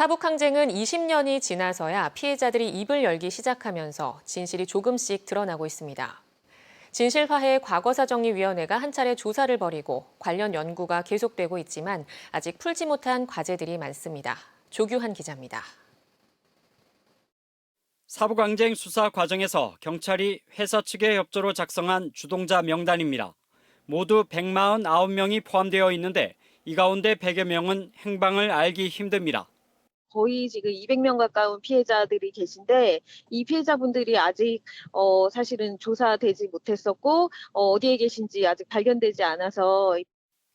사북 항쟁은 20년이 지나서야 피해자들이 입을 열기 시작하면서 진실이 조금씩 드러나고 있습니다. 진실화해 과거사정리위원회가 한 차례 조사를 벌이고 관련 연구가 계속되고 있지만 아직 풀지 못한 과제들이 많습니다. 조규한 기자입니다. 사부강쟁 수사 과정에서 경찰이 회사 측의 협조로 작성한 주동자 명단입니다. 모두 149명이 포함되어 있는데 이 가운데 100여 명은 행방을 알기 힘듭니다. 거의 지금 200명 가까운 피해자들이 계신데 이 피해자분들이 아직 어, 사실은 조사되지 못했었고 어, 어디에 계신지 아직 발견되지 않아서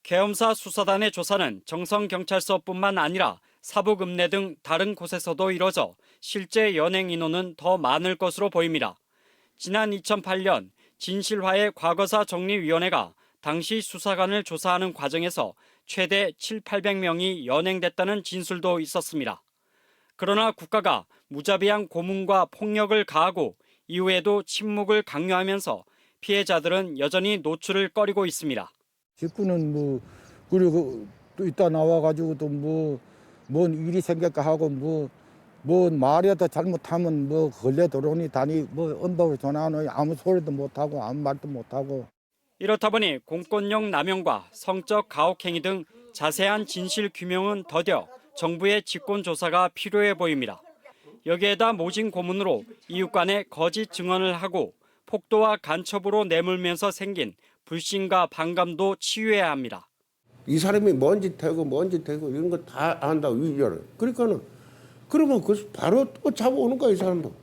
계엄사 수사단의 조사는 정성경찰서뿐만 아니라 사북읍내 등 다른 곳에서도 이뤄져 실제 연행 인원은 더 많을 것으로 보입니다. 지난 2008년 진실화해 과거사 정리위원회가 당시 수사관을 조사하는 과정에서 최대 7, 800명이 연행됐다는 진술도 있었습니다. 그러나 국가가 무자비한 고문과 폭력을 가하고 이후에도 침묵을 강요하면서 피해자들은 여전히 노출을 꺼리고 있습니다. 직구는 뭐 그리고 또 이따 나와가지고 또뭐뭔 일이 생길까 하고 뭐뭐 말이라도 잘못하면 뭐 걸려 들어오니 다니 뭐 언덕을 전화하노니 아무 소리도 못하고 아무 말도 못하고 이렇다 보니 공권력 남용과 성적 가혹행위 등 자세한 진실 규명은 더뎌 정부의 직권 조사가 필요해 보입니다. 여기에다 모진 고문으로 이웃 간에 거짓 증언을 하고 폭도와 간첩으로 내몰면서 생긴 불신과 반감도 치유해야 합니다. 이 사람이 뭔짓 하고 뭔짓 하고 이런 거 다 안다 위조를 그러니까는 그러면 그 바로 또 잡아오는 거야 이 사람도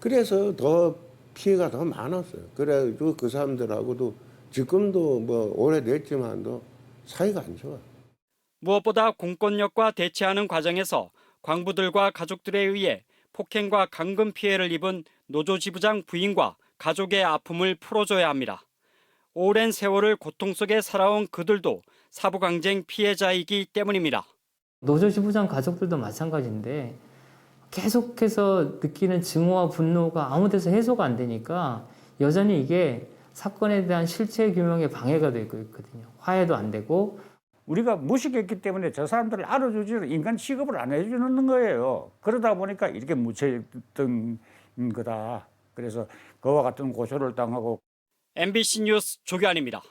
그래서 더 피해가 더 많았어요 그래가지고 그 사람들하고도 지금도 뭐 오래됐지만도 사이가 안 좋아 무엇보다 공권력과 대치하는 과정에서 광부들과 가족들에 의해 폭행과 감금 피해를 입은 노조 지부장 부인과 가족의 아픔을 풀어줘야 합니다. 오랜 세월을 고통 속에 살아온 그들도 사부강쟁 피해자이기 때문입니다. 노조 지부장 가족들도 마찬가지인데 계속해서 느끼는 증오와 분노가 아무 데서 해소가 안 되니까 여전히 이게 사건에 대한 실체 규명에 방해가 되고 있거든요. 화해도 안 되고 우리가 무식했기 때문에 저 사람들을 알아주지 인간 취급을 안 해주는 거예요. 그러다 보니까 이렇게 묻혀있던 거다. 그래서 그와 같은 고소를 당하고 MBC 뉴스 조규환입니다.